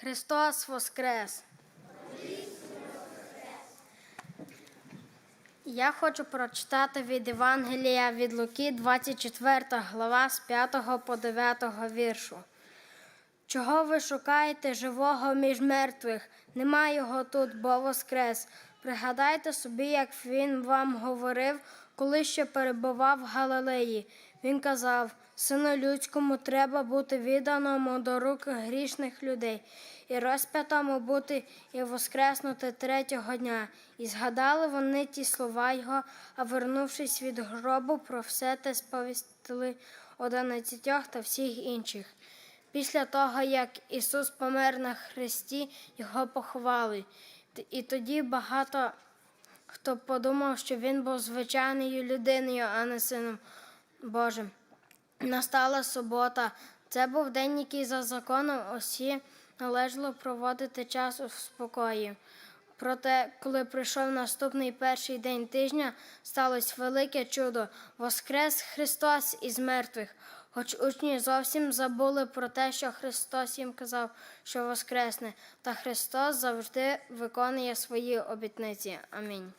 Христос Воскрес! Я хочу прочитати від Євангелія від Луки, 24 глава з 5 по 9 віршу. Чого ви шукаєте живого між мертвих? Нема його тут, бо воскрес. Пригадайте собі, як він вам говорив, коли ще перебував в Галилеї. Він казав: Сину людському треба бути відданому до рук грішних людей, і розп'ятому бути і воскреснути третього дня. І згадали вони ті слова його, а вернувшись від гробу, про все те сповістили одинадцятьох та всіх інших. Після того, як Ісус помер на хресті, його поховали. І тоді багато хто подумав, що він був звичайною людиною, а не сином Божим. Настала субота. Це був день, який за законом усі належало проводити час у спокої. Проте, коли прийшов наступний перший день тижня, сталося велике чудо. Воскрес Христос із мертвих. Хоч учні зовсім забули про те, що Христос їм казав, що воскресне, та Христос завжди виконує свої обітниці. Амінь.